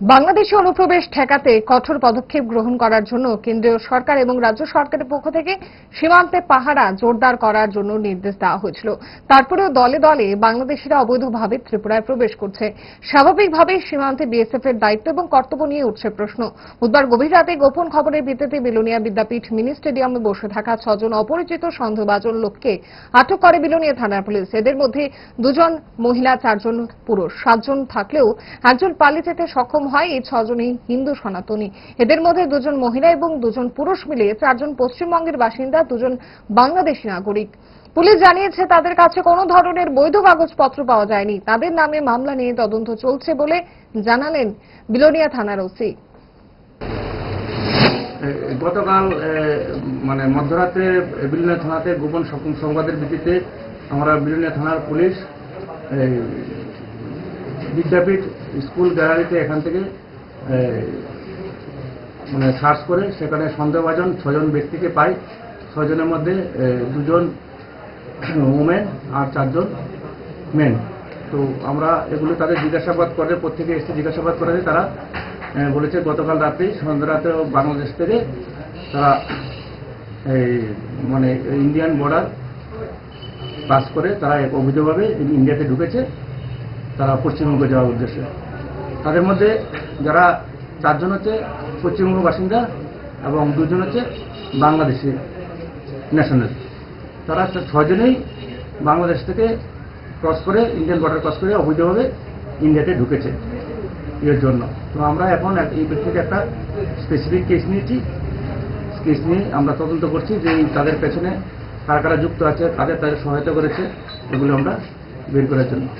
বাংলাদেশে অনুপ্রবেশ ঠেকাতে কঠোর পদক্ষেপ গ্রহণ করার জন্য কেন্দ্রীয় সরকার এবং রাজ্য সরকারের পক্ষ থেকে সীমান্তে পাহারা জোরদার করার জন্য নির্দেশ দেওয়া হয়েছিল। তারপরেও দলে দলে বাংলাদেশিরা অবৈধভাবে ত্রিপুরায় প্রবেশ করছে। স্বাভাবিকভাবে সীমান্তে বিএসএফ এর দায়িত্ব এবং কর্তব্য নিয়ে উঠছে প্রশ্ন। বুধবার গভীর রাতে গোপন খবরের ভিত্তিতে বিলোনিয়া বিদ্যাপীঠ মিনি স্টেডিয়ামে বসে থাকা ছজন অপরিচিত সন্দেহভাজন লোককে আটক করে বিলোনিয়া থানার পুলিশ। এদের মধ্যে দুজন মহিলা, চারজন পুরুষ। সাতজন থাকলেও একজন পালিয়ে যেতে সক্ষম হয় এই ছজনই হিন্দু সনাতনী। এদের মধ্যে দুজন মহিলা এবং দুজন পুরুষ মিলিয়ে চারজন পশ্চিমবঙ্গের বাসিন্দা, দুজন বাংলাদেশী নাগরিক। পুলিশ জানিয়েছে, তাদের কাছে কোনো ধরনের বৈধ কাগজপত্র পাওয়া যায়নি। তাদের নামে মামলা নিয়ে তদন্ত চলছে বলে জানালেন বিলোনিয়া থানার ওসি। গতকাল মানে মধ্যরাতে বিলিনিয়া থানাতে গোপন সংবাদের ভিত্তিতে আমরা বিলিনিয়া থানার পুলিশ বিদ্যাপীঠ স্কুল গ্যালারিতে এখান থেকে মানে সার্চ করে, সেখানে সন্দেহভাজন ছজন ব্যক্তিকে পাই। ছজনের মধ্যে দুজন ওমেন আর চারজন মেন তো আমরা এগুলো তাদের জিজ্ঞাসাবাদ করে, প্রত্যেকে এসে জিজ্ঞাসাবাদ করে তারা বলেছে গতকাল রাত্রি সন্ধ্যা রাতে বাংলাদেশ থেকে তারা এই মানে ইন্ডিয়ান বর্ডার পাস করে তারা এক অবৈধভাবে ইন্ডিয়াতে ঢুকেছে। তারা পশ্চিমবঙ্গে যাওয়ার উদ্দেশ্যে। তাদের মধ্যে যারা চারজন হচ্ছে পশ্চিমবঙ্গ বাসিন্দা এবং দুজন হচ্ছে বাংলাদেশি ন্যাশনাল তারা ছজনেই বাংলাদেশ থেকে ক্রস করে ইন্ডিয়ান বর্ডার ক্রস করে অবৈধভাবে ইন্ডিয়াতে ঢুকেছে এর জন্য। তো আমরা এখন এই ব্যক্তিকে একটা স্পেসিফিক কেস নিয়েছি। কেস নিয়ে আমরা তদন্ত করছি যে তাদের পেছনে কারা কারা যুক্ত আছে, কাদের তাদের সহায়তা করেছে, এগুলো আমরা বের করার জন্য।